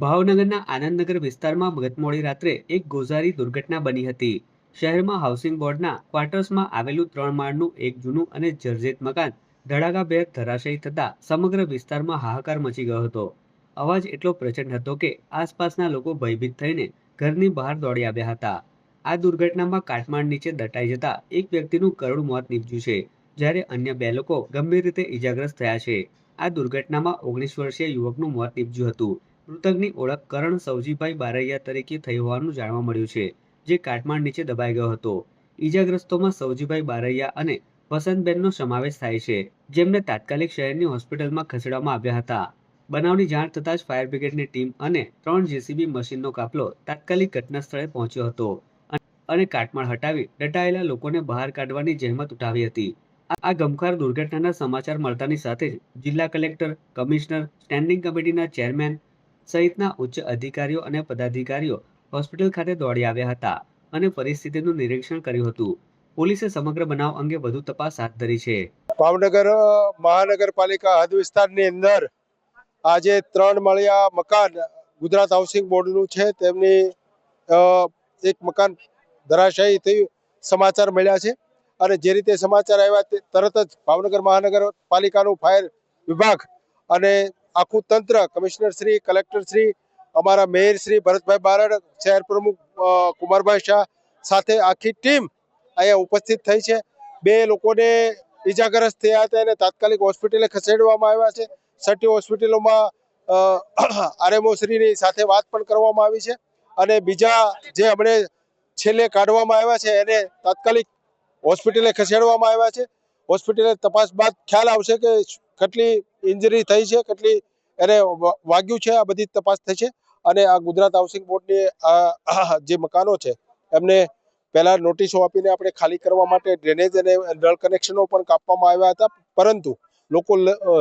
ભાવનગરના આનંદનગર વિસ્તારમાં ગત મોડી રાત્રે એક ગોઝારી દુર્ઘટના બની હતી. શહેરમાં હાઉસિંગ બોર્ડના ક્વાર્ટર્સમાં આવેલું ત્રણ માળનું એક જૂનું અને જર્જરિત મકાન ધડાકાભેર ધરાશયી થતાં સમગ્ર વિસ્તારમાં હાહાકાર મચી ગયો હતો. અવાજ એટલો પ્રચંડ હતો કે આસપાસના લોકો ભયભીત થઈને ઘરની બહાર દોડી આવ્યા હતા. આ દુર્ઘટનામાં કાટમાળ નીચે દટાઈ જતા એક વ્યક્તિનું કરુણ મોત નીપજ્યું છે, જ્યારે અન્ય બે લોકો ગંભીર રીતે ઈજાગ્રસ્ત થયા છે. આ દુર્ઘટનામાં ઓગણીસ વર્ષીય યુવકનું મોત નીપજ્યું હતું. મૃતકની ઓળખ કરણ સૌજીભાઈ બારૈયા તરીકે થઈ હોવાનું જાણવા મળ્યું છે, જે કાટમાળ નીચે દબાઈ ગયો હતો. ઈજાગ્રસ્તોમાં સૌજીભાઈ બારૈયા અને વસંતબેનનો સમાવેશ થાય છે, જેમને તાત્કાલિક શહેરની હોસ્પિટલમાં ખસેડવામાં આવ્યા હતા. બનાવની જાણ થતાં જ ફાયર બ્રિગેડની ટીમ અને ત્રણ જેસીબી મશીનનો કાફલો તાત્કાલિક ઘટના સ્થળે પહોંચ્યો હતો અને કાટમાળ હટાવી દટાયેલા લોકોને બહાર કાઢવાની જહેમત ઉઠાવી હતી. આ ગમખાર દુર્ઘટનાના સમાચાર મળતાની સાથે જ જિલ્લા કલેક્ટર, કમિશનર, સ્ટેન્ડિંગ કમિટીના ચેરમેન સહિતના ઉચ્ચ અધિકારીઓ અને પદાધિકારીઓ હોસ્પિટલ ખાતે દોડી આવ્યા હતા અને પરિસ્થિતિનું નિરીક્ષણ કર્યું હતું. પોલીસે સમગ્ર બનાવ અંગે વધુ તપાસ હાથ ધરી છે. ભાવનગર મહાનગરપાલિકા હદ વિસ્તારની અંદર આજે ત્રણ માળિયા મકાન ગુજરાત હાઉસિંગ બોર્ડનું છે. તેમની એક મકાન ધરાશાયી થયું સમાચાર મળ્યા છે. અને જે રીતે સમાચાર આવ્યા તે તરત જ ભાવનગર મહાનગરપાલિકાનું ફાયર વિભાગ અને આખું તંત્ર, કમિશનર શ્રી, કલેક્ટર શ્રી, અમારા મેયર શ્રી ભરતભાઈ બારડ, શહેર પ્રમુખ કુમારભાઈ શાહ સાથે આખી ટીમ અહીંયા ઉપસ્થિત થઈ છે. બે લોકોને ઈજાગ્રસ્ત થયા હતા એને તાત્કાલિક હોસ્પિટલે ખસેડવામાં આવ્યા છે. સટી હોસ્પિટલોમાં આરએમઓ શ્રીની સાથે વાત પણ કરવામાં આવી છે. અને બીજા જે હમણે છેલ્લે કાઢવામાં આવ્યા છે એને તાત્કાલિક હોસ્પિટલે ખસેડવામાં આવ્યા છે. હોસ્પિટલે તપાસ બાદ ખ્યાલ આવશે કે કેટલી ઇન્જરી થઈ છે, કેટલી એને વાગ્યું છે, આ બધી તપાસ છે. અને આ ગુજરાત હાઉસિંગ બોર્ડની જે મકાનો છે, એમને પહેલા નોટિસો આપીને આપણે ખાલી કરવા માટે ડ્રેનેજ અને નળ કનેક્શનો પણ કાપવામાં આવ્યા હતા. પરંતુ લોકો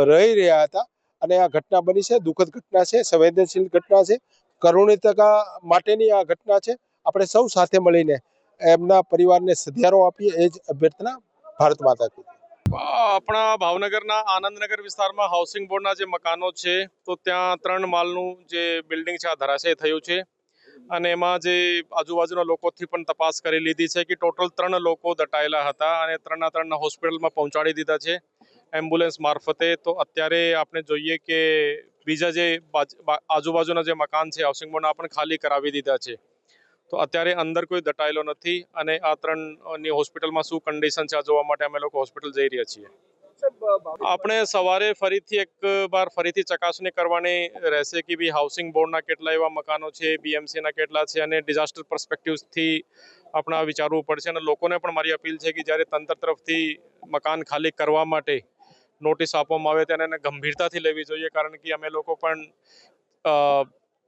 રહી રહ્યા હતા અને આ ઘટના બની છે, દુઃખદ ઘટના છે, સંવેદનશીલ ઘટના છે. કરુણિતકા માટેની આ ઘટના છે. આપણે સૌ સાથે મળીને એમના પરિવારને સધિયારો આપીએ. એ જ અભ્યર્થના ભારત માતા કી. આપણા ભાવનગરના આનંદનગર વિસ્તારમાં હાઉસિંગ બોર્ડના જે મકાનો છે, તો ત્યાં ત્રણ માળનું જે બિલ્ડિંગ છે, આ ધરાશય થયું છે. અને એમાં જે આજુબાજુના લોકોથી પણ તપાસ કરી લીધી છે કે ટોટલ ત્રણ લોકો દટાયેલા હતા અને ત્રણના ત્રણ હોસ્પિટલમાં પહોંચાડી દીધા છે એમ્બ્યુલન્સ મારફતે. તો અત્યારે આપણે જોઈએ કે બીજા જે બાજ- આજુબાજુના જે મકાન છે હાઉસિંગ બોર્ડના પણ ખાલી કરાવી દીધા છે. તો અત્યારે અંદર કોઈ દટાયેલો નથી અને આ ત્રણની હોસ્પિટલમાં શું કન્ડિશન છે આ જોવા માટે અમે લોકો હોસ્પિટલ જઈ રહ્યા છીએ. આપણે સવારે ફરીથી એક વાર ફરીથી ચકાસણી કરવાની રહેશે કે ભાઈ હાઉસિંગ બોર્ડના કેટલા એવા મકાનો છે બીએમસીના કેટલા છે અને ડિઝાસ્ટર પર્સપેક્ટિવથી આપણે વિચારવું પડશે અને લોકોને પણ મારી અપીલ છે કે જ્યારે તંત્ર તરફથી મકાન ખાલી કરવા માટે નોટિસ આપવામાં આવે તેને એને ગંભીરતાથી લેવી જોઈએ કારણ કે અમે લોકો પણ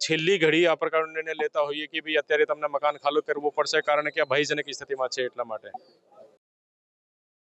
છેલ્લી ઘડી આ પ્રકારનો નિર્ણય લેતા હોઈએ કે ભાઈ અત્યારે તમને મકાન ખાલી કરવું પડશે કારણ કે આ ભયજનક સ્થિતિમાં છે એટલા માટે.